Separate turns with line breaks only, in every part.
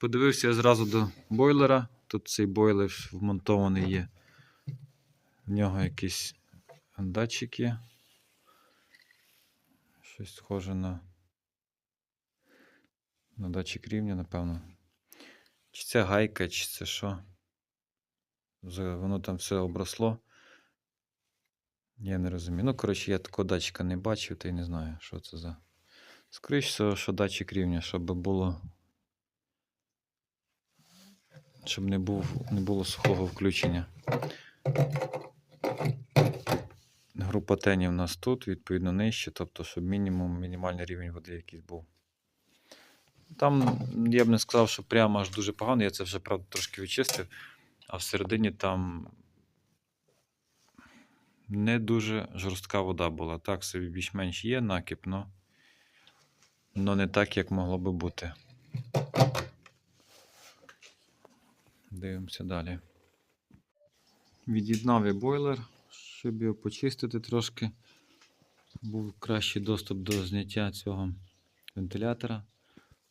Подивився я зразу до бойлера. Тут цей бойлер вмонтований є. В нього якийсь датчик є. Щось схоже на, на датчик рівня, напевно. Чи це гайка, чи це що? Воно там все обросло. Я не розумію. Ну, коротше, я такого датчика не бачив, та й не знаю, що це за. Скоріше що датчик рівня, щоб було. Щоб не, був, не було сухого включення. Група тенів у нас тут, відповідно, нижче, тобто, щоб мінімум, мінімальний рівень води якийсь був. Там я б не сказав, що прямо аж дуже погано, я це вже правда трошки відчистив, а всередині там не дуже жорстка вода була. Так, собі більш-менш є но, но не так, як могло би бути. Дивимося далі. Від'єднав я бойлер, щоб його почистити трошки. Був кращий доступ до зняття цього вентилятора.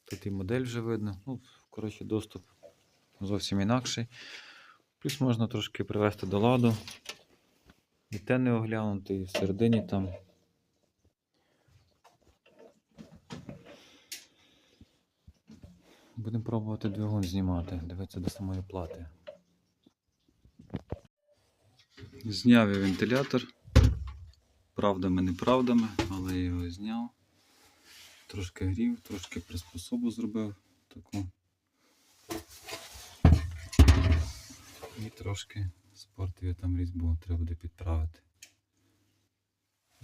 Тут і модель вже видно. Ну, коротше, доступ зовсім інакший. Плюс можна трошки привести до ладу. І те не оглянути, і всередині там. Будемо пробувати двигун знімати, дивитися до самої плати. Зняв я вентилятор. Правдами, неправдами, але я його зняв. Трошки грів, трошки приспособу зробив таку. І трошки спортив там різьбу, треба буде підправити.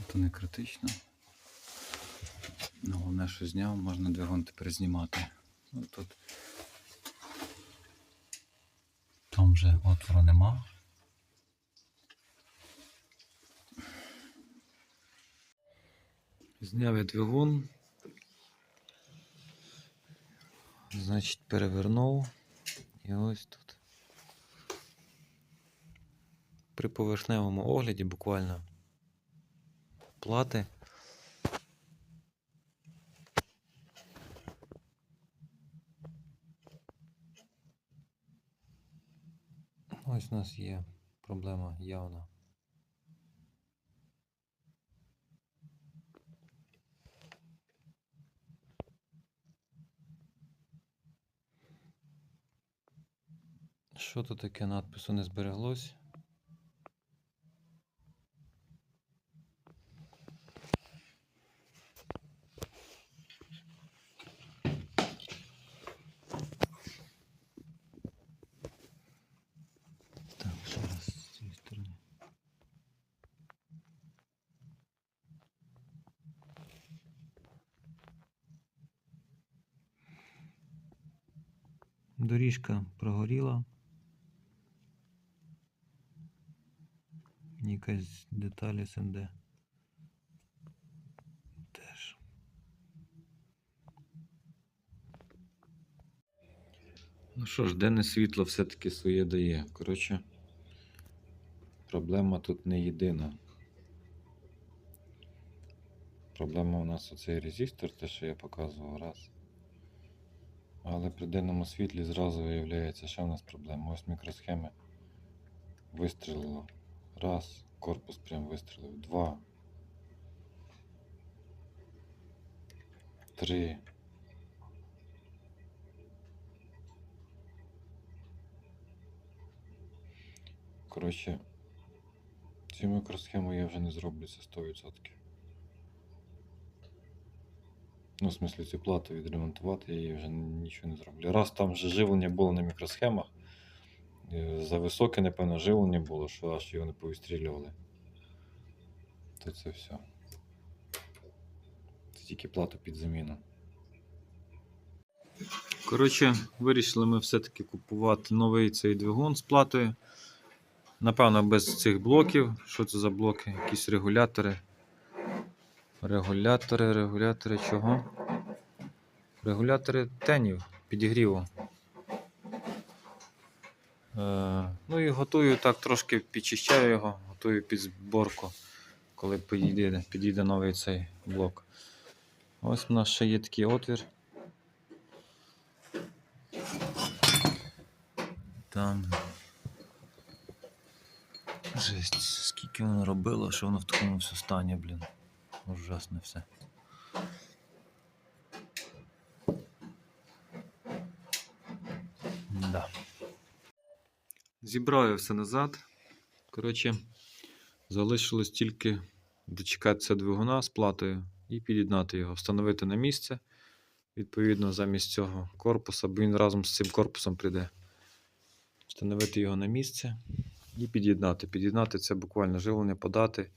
То не критично. Ну, Головне, що зняв, можна двигун тепер знімати. Ну, тут. Там вже отвору нема. Зняв я двигун. Значить, перевернув. І ось тут. При поверхневому огляді буквально плати. Ось у нас є проблема явна. Що тут таке надпису не збереглось? Так, ще раз з цієї сторони. Доріжка прогоріла. Якась деталь СНД. Теж. Ну що ж, денне світло все-таки своє дає. Коротше, проблема тут не єдина. Проблема у нас оцей резистор, те, що я показував раз. Але при денному світлі зразу виявляється, що в нас проблема. Ось мікросхеми вистрілило. Раз, корпус прям вистрілив. Два. Три. Коротше, цю мікросхему я вже не зроблю це 100%. Ну, в смислі, цю плату відремонтувати, я її вже нічого не зроблю. Раз там вже живлення було на мікросхемах, е, за високе, напевно, живлення було, що аж його не повістрілювали. То це все. Це тільки плата під заміну. Коротше, вирішили ми все-таки купувати новий цей двигун з платою. Напевно, без цих блоків. Що це за блоки? Якісь регулятори. Регулятори, регулятори чого? Регулятори тенів, підігріву. Е, ну і готую так, трошки підчищаю його, готую під зборку, коли підійде, підійде новий цей блок. Ось у нас ще є такий отвір. Там. Жесть, скільки воно робило, що воно в такому все стані, блін. Ужасне все. Да. Зібрав я все назад. Коротше, залишилось тільки дочекатися двигуна з платою і під'єднати його, встановити на місце. Відповідно, замість цього корпуса, бо він разом з цим корпусом прийде. Встановити його на місце і під'єднати. Під'єднати це буквально живлення, подати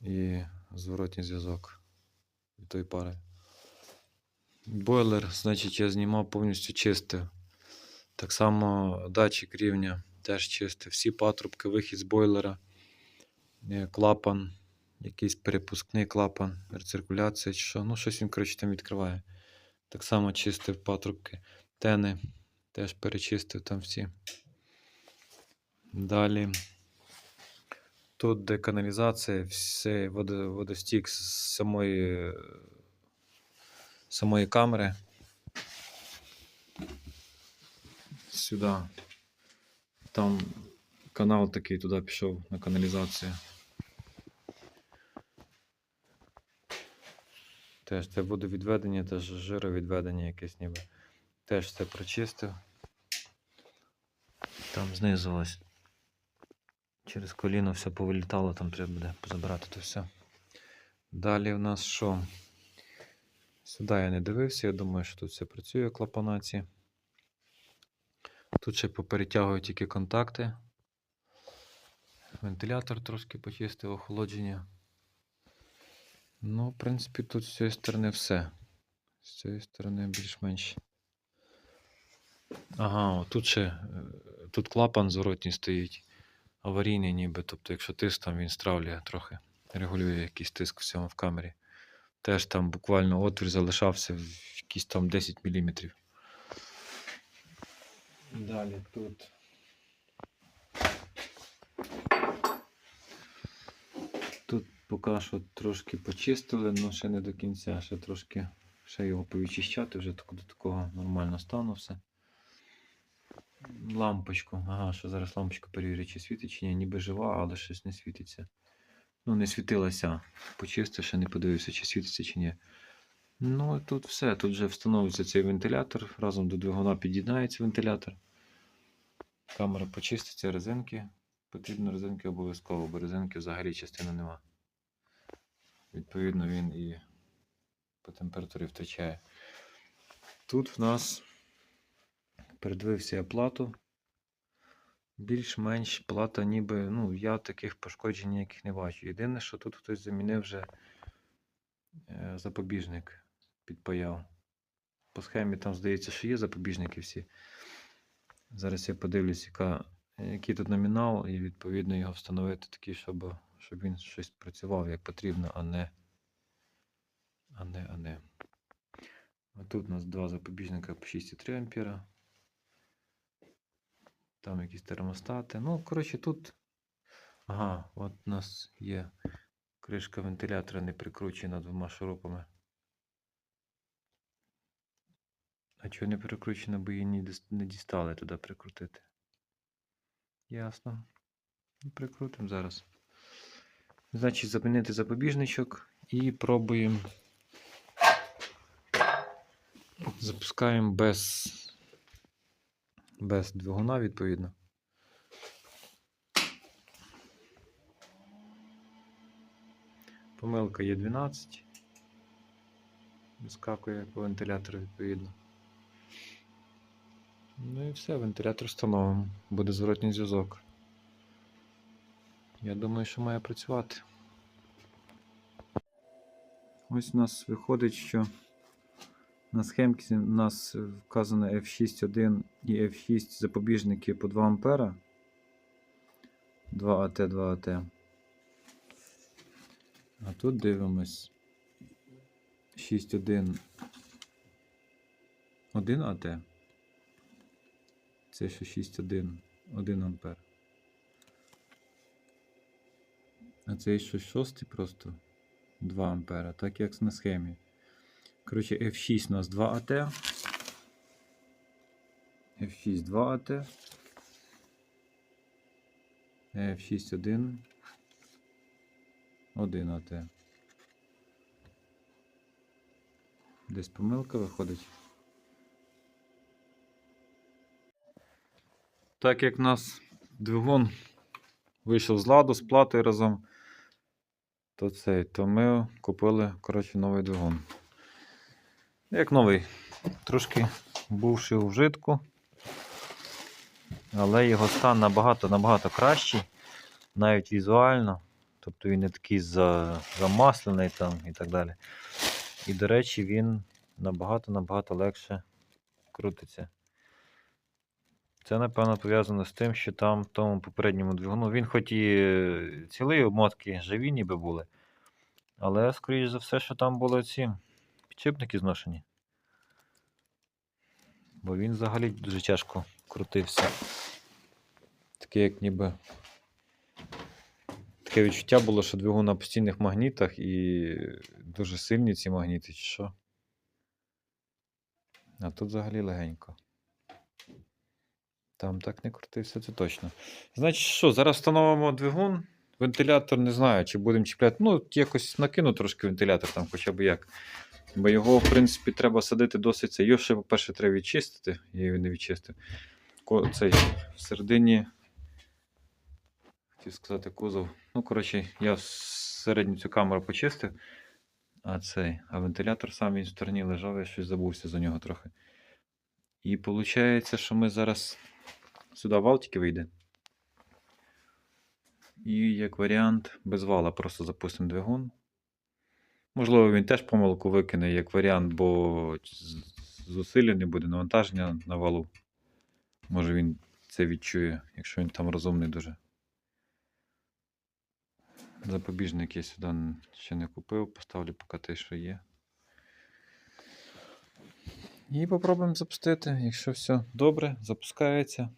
і зворотній зв'язок від тої пари. Бойлер, значить, я знімав повністю чистив. Так само датчик рівня теж чистив. Всі патрубки, вихід з бойлера, е, клапан, якийсь перепускний клапан, рециркуляція чи що. Ну, щось він, коротше, там відкриває. Так само чистив патрубки, тени, теж перечистив там всі. Далі. Тут де каналізація, все водо, водостік з самої, самої камери. Сюди. Там канал такий туди пішов на каналізацію. Теж це водовідведення, теж жировідведення якесь ніби. Теж все прочистив. Там знизу ось. Через коліно все повилітало, там треба буде позабирати то все. Далі в нас що? Сюди я не дивився, я думаю, що тут все працює клапанаці. Тут ще поперетягую тільки контакти. Вентилятор трошки почистив, охолодження. Ну, в принципі, тут з цієї сторони все. З цієї сторони більш-менш. Ага, тут ще е, тут клапан зворотній стоїть. Аварійний ніби. Тобто, якщо тиск там він стравлює трохи, регулює якийсь тиск в цьому в камері. Теж там буквально отвір залишався в якісь там 10 мм. Далі тут. Тут поки що трошки почистили, але ще не до кінця. Ще трошки ще його повідчищати, вже до такого нормально стану все. Лампочку. Ага, що зараз лампочку перевірю, чи світить, чи ні. Ніби жива, але щось не світиться. Ну, не світилася. Почистив, ще не подивився, чи світиться, чи ні. Ну, тут все. Тут вже встановлюється цей вентилятор. Разом до двигуна під'єднається вентилятор. Камера почиститься, резинки. Потрібно резинки обов'язково, бо резинки взагалі частини нема. Відповідно, він і по температурі втрачає. Тут в нас передивився я плату. Більш-менш плата ніби, ну, я таких пошкоджень ніяких не бачу. Єдине, що тут хтось замінив вже е, запобіжник, підпаяв. По схемі там здається, що є запобіжники всі. Зараз я подивлюсь, яка, який тут номінал, і відповідно його встановити такий, щоб, щоб він щось працював як потрібно, а не. А не, а не. А тут у нас два запобіжника по 6,3 ампера. Там якісь термостати. Ну, коротше, тут. Ага, от у нас є кришка вентилятора не прикручена двома шурупами. А чого не прикручена, бо її не дістали туди прикрутити. Ясно. Ну, Прикрутимо зараз. Значить, замінити запобіжничок і пробуємо. Запускаємо без, без двигуна, відповідно. Помилка є 12. Вискакує по вентилятору, відповідно. Ну і все, вентилятор встановимо. Буде зворотній зв'язок. Я думаю, що має працювати. Ось у нас виходить, що на схемці у нас вказано F6.1 і F6 запобіжники по 2 А. 2 АТ, 2 АТ. А тут дивимось 6.1 1 АТ. Це що 6.1 1 ампер. А це що 6 просто 2 ампера, так як на схемі. Коротше, F6 у нас 2 АТ. F6 2 АТ. F61 1 АТ. Десь помилка виходить. Так як в нас двигун вийшов з ладу з платою разом, то цей, то ми купили, коротше, новий двигун. Як новий, трошки бувши у вжитку, але його стан набагато набагато кращий, навіть візуально. Тобто він не такий замаслений там і так далі. І, до речі, він набагато-набагато легше крутиться. Це, напевно, пов'язано з тим, що там в тому попередньому двигуну він хоч і е, цілий обмотки живі ніби були, але, скоріш за все, що там були ці підшипники зношені. Бо він взагалі дуже тяжко крутився. Таке, як ніби. Таке відчуття було, що двигун на постійних магнітах і дуже сильні ці магніти, чи що. А тут взагалі легенько. Там так не крутився, це точно. Значить, що, зараз встановимо двигун. Вентилятор не знаю, чи будемо чіпляти. Ну, якось накину трошки вентилятор там, хоча б як. Бо його, в принципі, треба садити досить це. Його ще, по-перше, треба відчистити. Я його не відчистив. Цей всередині. Хотів сказати кузов. Ну, коротше, я середню цю камеру почистив. А цей, а вентилятор сам він в стороні лежав, я щось забувся за нього трохи. І виходить, що ми зараз сюди вал тільки вийде. І як варіант, без вала просто запустимо двигун. Можливо, він теж помилку викине як варіант, бо зусилля не буде навантаження на валу. Може він це відчує, якщо він там розумний дуже. Запобіжник я сюди ще не купив, поставлю поки те, що є. І попробуємо запустити. Якщо все добре, запускається,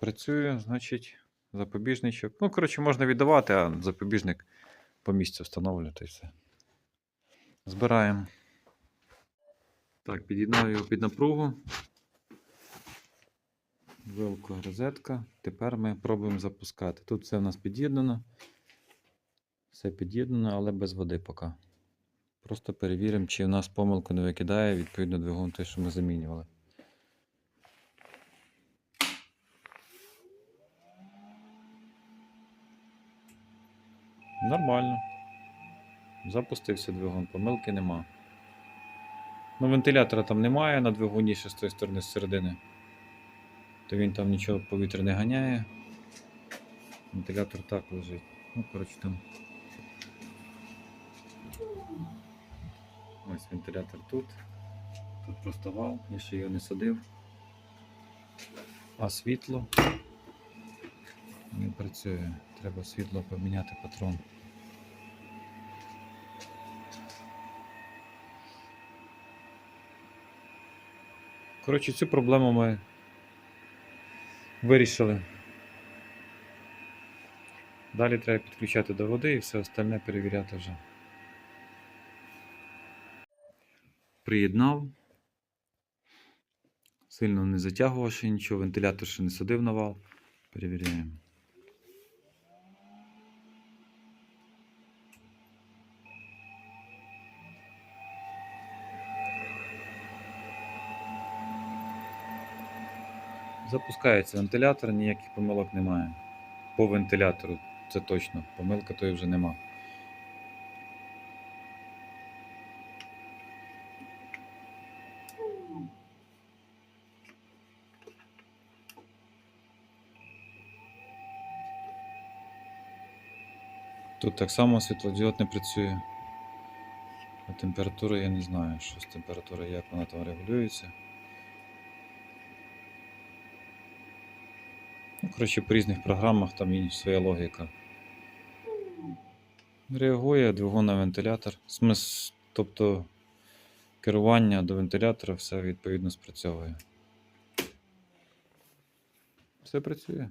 працює, значить запобіжничок. Ну, коротше, можна віддавати, а запобіжник по місцю встановлювати і все. Збираємо. Так, під'єднав його під напругу. Вилка, розетка. Тепер ми пробуємо запускати. Тут все в нас під'єднано. Все під'єднано, але без води поки. Просто перевіримо, чи в нас помилку не викидає відповідно двигун той, що ми замінювали. Нормально. Запустився двигун, помилки нема. Ну, вентилятора там немає на двигуні ще з тої сторони з середини. То він там нічого повітря не ганяє. Вентилятор так лежить. Ну, коротше там. Ось вентилятор тут. Тут просто вал, я ще його не садив. А світло не працює. Треба світло поміняти патрон. Коротше, цю проблему ми вирішили. Далі треба підключати до води і все остальне перевіряти вже. Приєднав. Сильно не затягувавши нічого, вентилятор ще не садив на вал. Перевіряємо. Запускається вентилятор, ніяких помилок немає. По вентилятору це точно. Помилка тої вже нема. Тут так само світлодіод не працює. А температура я не знаю, що з температурою, як вона там регулюється. Коротше, по різних програмах там є своя логіка. Реагує двигун на вентилятор. Смис, тобто керування до вентилятора все відповідно спрацьовує. Все працює.